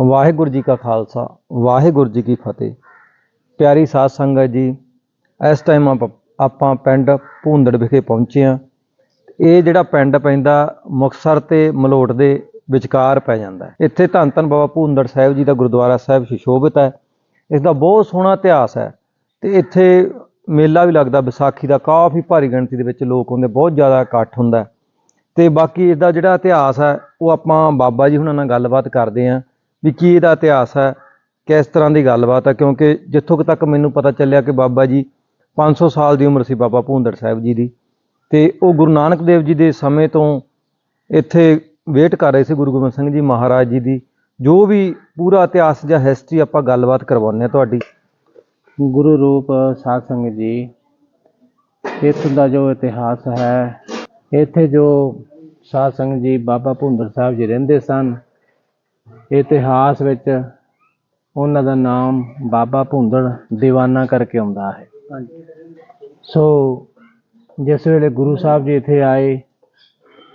ਵਾਹਿਗੁਰੂ ਜੀ ਕਾ ਖਾਲਸਾ, ਵਾਹਿਗੁਰੂ ਜੀ ਕੀ ਫਤਿਹ। ਪਿਆਰੀ ਸਾਧ ਸੰਗਤ ਜੀ, ਇਸ ਟਾਈਮ ਆਪਾਂ ਪਿੰਡ ਭੂੰਦੜ ਵਿਖੇ ਪਹੁੰਚੇ ਹਾਂ। ਇਹ ਜਿਹੜਾ ਪਿੰਡ ਪੈਂਦਾ, ਮੁਕਤਸਰ ਤੇ ਮਲੋਟ ਦੇ ਵਿਚਕਾਰ ਪੈ ਜਾਂਦਾ ਇੱਥੇ ਧੰਨ ਧੰਨ ਬਾਬਾ ਭੂੰਦੜ ਸਾਹਿਬ ਜੀ ਦਾ ਗੁਰਦੁਆਰਾ ਸਾਹਿਬ ਸੁਸ਼ੋਭਿਤ ਹੈ। ਇਸ ਦਾ ਬਹੁਤ ਸੋਹਣਾ ਇਤਿਹਾਸ ਹੈ ਤੇ ਇੱਥੇ ਮੇਲਾ ਵੀ ਲੱਗਦਾ, ਵਿਸਾਖੀ ਦਾ, ਕਾਫੀ ਭਾਰੀ ਗਿਣਤੀ ਦੇ ਵਿੱਚ ਲੋਕ ਹੁੰਦੇ ਬਹੁਤ ਜ਼ਿਆਦਾ ਇਕੱਠ ਹੁੰਦਾ ਹੈ। ਤੇ ਬਾਕੀ ਇਹਦਾ ਜਿਹੜਾ ਇਤਿਹਾਸ ਹੈ, ਉਹ ਆਪਾਂ ਬਾਬਾ ਜੀ ਹੁਣਾਂ ਨਾਲ ਗੱਲਬਾਤ ਕਰਦੇ ਆਂ ਵੀ ਕੀ ਇਹਦਾ ਇਤਿਹਾਸ ਹੈ, ਕਿਸ ਤਰ੍ਹਾਂ ਦੀ ਗੱਲਬਾਤ ਹੈ, ਕਿਉਂਕਿ ਜਿੱਥੋਂ ਤੱਕ ਮੈਨੂੰ ਪਤਾ ਚੱਲਿਆ ਕਿ ਬਾਬਾ ਜੀ 500 ਸਾਲ ਦੀ ਉਮਰ ਸੀ ਬਾਬਾ ਭੂੰਦੜ ਸਾਹਿਬ ਜੀ ਦੀ ਤੇ ਉਹ ਗੁਰੂ ਨਾਨਕ ਦੇਵ ਜੀ ਦੇ ਸਮੇਂ ਤੋਂ ਇੱਥੇ ਵੇਟ ਕਰ ਰਹੇ ਸੀ ਗੁਰੂ ਗੋਬਿੰਦ ਸਿੰਘ ਜੀ ਮਹਾਰਾਜ ਜੀ ਦੀ, ਜੋ ਵੀ ਪੂਰਾ ਇਤਿਹਾਸ ਜਾਂ ਹਿਸਟਰੀ ਆਪਾਂ ਗੱਲਬਾਤ ਕਰਵਾਉਂਦੇ ਹਾਂ ਤੁਹਾਡੀ। ਗੁਰੂ ਰੂਪ ਸਾਧ ਸੰਗਤ ਜੀ, ਇੱਥੇ ਦਾ ਜੋ ਇਤਿਹਾਸ ਹੈ, ਇੱਥੇ ਜੋ ਸਾਧ ਸੰਗਤ ਜੀ ਬਾਬਾ ਭੁੰਦਰ ਸਾਹਿਬ ਜੀ ਰਹਿੰਦੇ ਸਨ ਇਤਿਹਾਸ ਵਿੱਚ ਉਹਨਾਂ ਦਾ ਨਾਮ ਬਾਬਾ ਭੁੰਦੜ ਦੀਵਾਨਾ ਕਰਕੇ ਆਉਂਦਾ ਹੈ। ਸੋ ਜਿਸ ਵੇਲੇ ਗੁਰੂ ਸਾਹਿਬ ਜੀ ਇੱਥੇ ਆਏ,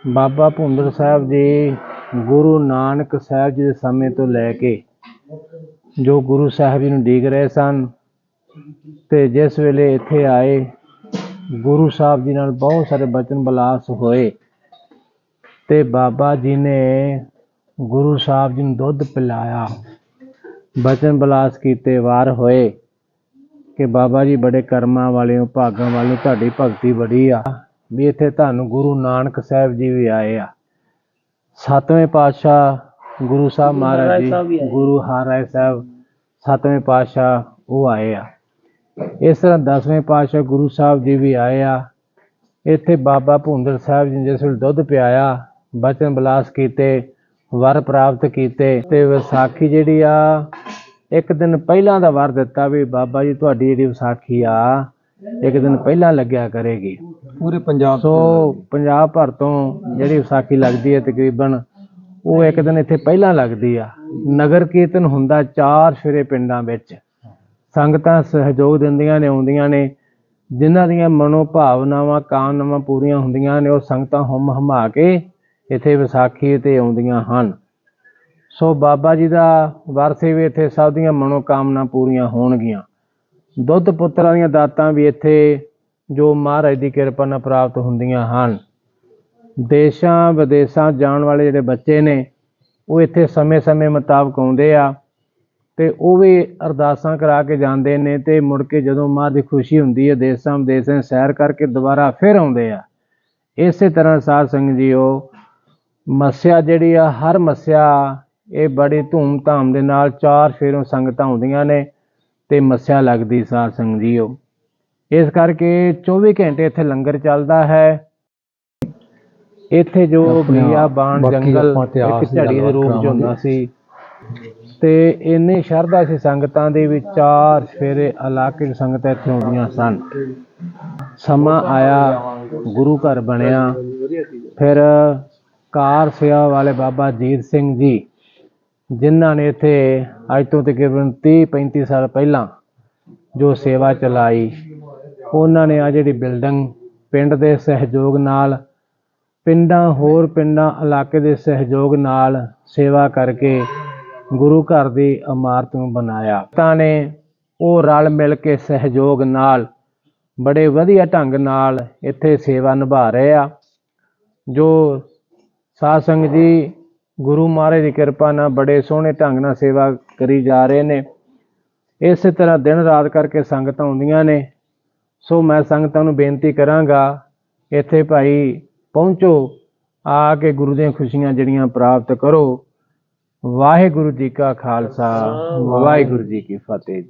ਬਾਬਾ ਭੁੰਦੜ ਸਾਹਿਬ ਜੀ ਗੁਰੂ ਨਾਨਕ ਸਾਹਿਬ ਜੀ ਦੇ ਸਮੇਂ ਤੋਂ ਲੈ ਕੇ ਜੋ ਗੁਰੂ ਸਾਹਿਬ ਜੀ ਨੂੰ ਡੀਕ ਰਹੇ ਸਨ ਤੇ ਜਿਸ ਵੇਲੇ ਇੱਥੇ ਆਏ, ਗੁਰੂ ਸਾਹਿਬ ਜੀ ਨਾਲ ਬਹੁਤ ਸਾਰੇ ਬਚਨ ਬਲਾਸ ਹੋਏ ਤੇ ਬਾਬਾ ਜੀ ਨੇ ਗੁਰੂ ਸਾਹਿਬ ਜੀ ਨੂੰ ਦੁੱਧ ਪਿਲਾਇਆ। ਬਚਨ ਬਲਾਸ ਕੀਤੇ ਵਾਰ ਹੋਏ ਕਿ ਬਾਬਾ ਜੀ ਬੜੇ ਕਰਮਾਂ ਵਾਲੇ ਹੋ ਭਾਗਾਂ ਵਾਲੇ ਤੁਹਾਡੀ ਭਗਤੀ ਬੜੀ ਆ। ਵੀ ਇੱਥੇ ਤੁਹਾਨੂੰ ਗੁਰੂ ਨਾਨਕ ਸਾਹਿਬ ਜੀ ਵੀ ਆਏ ਆ। ਸੱਤਵੇਂ ਪਾਤਸ਼ਾਹ ਗੁਰੂ ਸਾਹਿਬ ਮਹਾਰਾਜ ਜੀ ਗੁਰੂ ਹਰਿ ਸਾਹਿਬ ਸੱਤਵੇਂ ਪਾਤਸ਼ਾਹ ਉਹ ਆਏ ਆ। ਇਸ ਤਰ੍ਹਾਂ ਦਸਵੇਂ ਪਾਤਸ਼ਾਹ ਗੁਰੂ ਸਾਹਿਬ ਜੀ ਵੀ ਆਏ ਆ। ਇੱਥੇ ਬਾਬਾ ਭੁੰਦਰ ਸਾਹਿਬ ਜੀ ਜਿਸ ਵੇਲੇ ਦੁੱਧ ਪਿਆਇਆ ਬਚਨ ਬਲਾਸ ਕੀਤੇ ਵਰ ਪ੍ਰਾਪਤ ਕੀਤੇ ਤੇ ਵਿਸਾਖੀ ਜਿਹੜੀ ਆ ਇੱਕ ਦਿਨ ਪਹਿਲਾਂ ਦਾ ਵਰ ਦਿੱਤਾ ਵੀ ਬਾਬਾ ਜੀ ਤੁਹਾਡੀ ਜਿਹੜੀ ਵਿਸਾਖੀ ਆ ਇੱਕ ਦਿਨ ਪਹਿਲਾਂ ਲੱਗਿਆ ਕਰੇਗੀ। ਪੂਰੇ ਪੰਜਾਬ ਸੋ ਪੰਜਾਬ ਭਰ ਤੋਂ ਜਿਹੜੀ ਵਿਸਾਖੀ ਲੱਗਦੀ ਹੈ ਤਕਰੀਬਨ ਉਹ ਇੱਕ ਦਿਨ ਇੱਥੇ ਪਹਿਲਾਂ ਲੱਗਦੀ ਆ। ਨਗਰ ਕੀਰਤਨ ਹੁੰਦਾ ਚਾਰ ਸ਼ੇਰੇ ਪਿੰਡਾਂ ਵਿੱਚ। ਸੰਗਤਾਂ ਸਹਿਯੋਗ ਦਿੰਦੀਆਂ ਨੇ ਆਉਂਦੀਆਂ ਨੇ। ਜਿਨ੍ਹਾਂ ਦੀਆਂ ਮਨੋ ਭਾਵਨਾਵਾਂ ਕਾਮਨਾਵਾਂ ਪੂਰੀਆਂ ਹੁੰਦੀਆਂ ਨੇ ਉਹ ਸੰਗਤਾਂ ਹਮ ਹਮਾ ਕੇ ਇੱਥੇ ਵਿਸਾਖੀ ਤੇ ਆਉਂਦੀਆਂ ਹਨ। ਸੋ ਬਾਬਾ ਜੀ ਦਾ ਵਰਸੇ ਵੀ ਇੱਥੇ ਸਭ ਦੀਆਂ ਮਨੋਕਾਮਨਾ ਪੂਰੀਆਂ ਹੋਣਗੀਆਂ। ਦੁੱਧ ਪੁੱਤਰਾਂ ਦੀਆਂ ਦਾਤਾਂ ਵੀ ਇੱਥੇ ਜੋ ਮਹਾਰਾਜ ਦੀ ਕਿਰਪਾ ਨਾਲ ਪ੍ਰਾਪਤ ਹੁੰਦੀਆਂ ਹਨ। ਦੇਸ਼ਾਂ ਵਿਦੇਸ਼ਾਂ ਜਾਣ ਵਾਲੇ ਜਿਹੜੇ ਬੱਚੇ ਨੇ, ਉਹ ਇੱਥੇ ਸਮੇਂ-ਸਮੇਂ ਮੁਤਾਬਕ ਆਉਂਦੇ ਆ ਤੇ ਉਹ ਵੀ ਅਰਦਾਸਾਂ ਕਰਾ ਕੇ ਜਾਂਦੇ ਨੇ ਤੇ ਮੁੜ ਕੇ ਜਦੋਂ ਮਾਂ ਦੀ ਖੁਸ਼ੀ ਹੁੰਦੀ ਹੈ ਦੇਸਾਂ ਵਿਦੇਸਾਂ ਸੈਰ ਕਰਕੇ ਦੁਬਾਰਾ ਫਿਰ ਆਉਂਦੇ ਆ। ਇਸੇ ਤਰ੍ਹਾਂ ਸਾਧ ਸੰਗਤ ਜੀਓ ਮੱਸਿਆ ਜਿਹੜੀ ਆ ਹਰ ਮੱਸਿਆ ਇਹ ਬੜੀ ਧੂਮ-ਧਾਮ ਦੇ ਨਾਲ ਚਾਰ ਫੇਰੋਂ ਸੰਗਤਾਂ ਆਉਂਦੀਆਂ ਨੇ ਤੇ ਮੱਸਿਆ ਲੱਗਦੀ ਸਾਧ ਸੰਗਤ ਜੀਓ ਇਸ ਕਰਕੇ 24 ਘੰਟੇ ਇੱਥੇ ਲੰਗਰ ਚੱਲਦਾ ਹੈ। ਇੱਥੇ ਜੋ ਬਾਣ ਜੰਗਲ ਇੱਕ ਦੀ ਝੜੀ ਦੇ ਰੂਪ ਚ। ਹੁੰਦਾ ਸੀ। ਤੇ ਇੰਨੀ ਸ਼ਰਧਾ ਸੀ ਸੰਗਤਾਂ ਦੇ ਵਿੱਚ ਚਾਰ ਫੇਰੇ ਇਲਾਕੇ ਦੀ ਸੰਗਤਾਂ ਇੱਥੇ ਆਉਂਦੀਆਂ ਸਨ। ਸਮਾਂ ਆਇਆ ਗੁਰੂ ਘਰ ਬਣਿਆ। ਫਿਰ ਕਾਰ ਸੇਵਾ ਵਾਲੇ ਬਾਬਾ ਜੀਤ ਸਿੰਘ ਜੀ, ਜਿਨ੍ਹਾਂ ਨੇ ਇੱਥੇ ਅੱਜ ਤੋਂ ਤਕਰੀਬਨ 30 35 ਸਾਲ ਪਹਿਲਾਂ ਜੋ ਸੇਵਾ ਚਲਾਈ, ਉਹਨਾਂ ਨੇ ਆ ਜਿਹੜੀ ਬਿਲਡਿੰਗ ਪਿੰਡ ਦੇ ਸਹਿਯੋਗ ਨਾਲ, ਪਿੰਡਾਂ ਹੋਰ ਪਿੰਡਾਂ, ਇਲਾਕੇ ਦੇ ਸਹਿਯੋਗ ਨਾਲ ਸੇਵਾ ਕਰਕੇ ਗੁਰੂ ਘਰ ਦੀ ਇਮਾਰਤ ਨੂੰ ਬਣਾਇਆ। ਤਾਂ ਨੇ ਉਹ ਰਲ ਮਿਲ ਕੇ ਸਹਿਯੋਗ ਨਾਲ ਬੜੇ ਵਧੀਆ ਢੰਗ ਨਾਲ ਇੱਥੇ ਸੇਵਾ ਨਿਭਾ ਰਹੇ ਆ, ਜੋ ਸਾਧ ਸੰਗਤ ਜੀ ਗੁਰੂ ਮਹਾਰਾਜ ਦੀ ਕਿਰਪਾ ਨਾਲ ਬੜੇ ਸੋਹਣੇ ਢੰਗ ਨਾਲ ਸੇਵਾ ਕਰੀ ਜਾ ਰਹੇ ਨੇ। ਇਸੇ ਤਰ੍ਹਾਂ ਦਿਨ ਰਾਤ ਕਰਕੇ ਸੰਗਤਾਂ ਆਉਂਦੀਆਂ ਨੇ। ਸੋ ਮੈਂ ਸੰਗਤਾਂ ਨੂੰ ਬੇਨਤੀ ਕਰਾਂਗਾ ਇੱਥੇ ਭਾਈ ਪਹੁੰਚੋ ਆ ਕੇ ਗੁਰੂ ਦੀਆਂ ਖੁਸ਼ੀਆਂ ਜਿਹੜੀਆਂ ਪ੍ਰਾਪਤ ਕਰੋ। ਵਾਹਿਗੁਰੂ ਜੀ ਕਾ ਖਾਲਸਾ ਵਾਹਿਗੁਰੂ ਜੀ ਕੀ ਫਤਿਹ।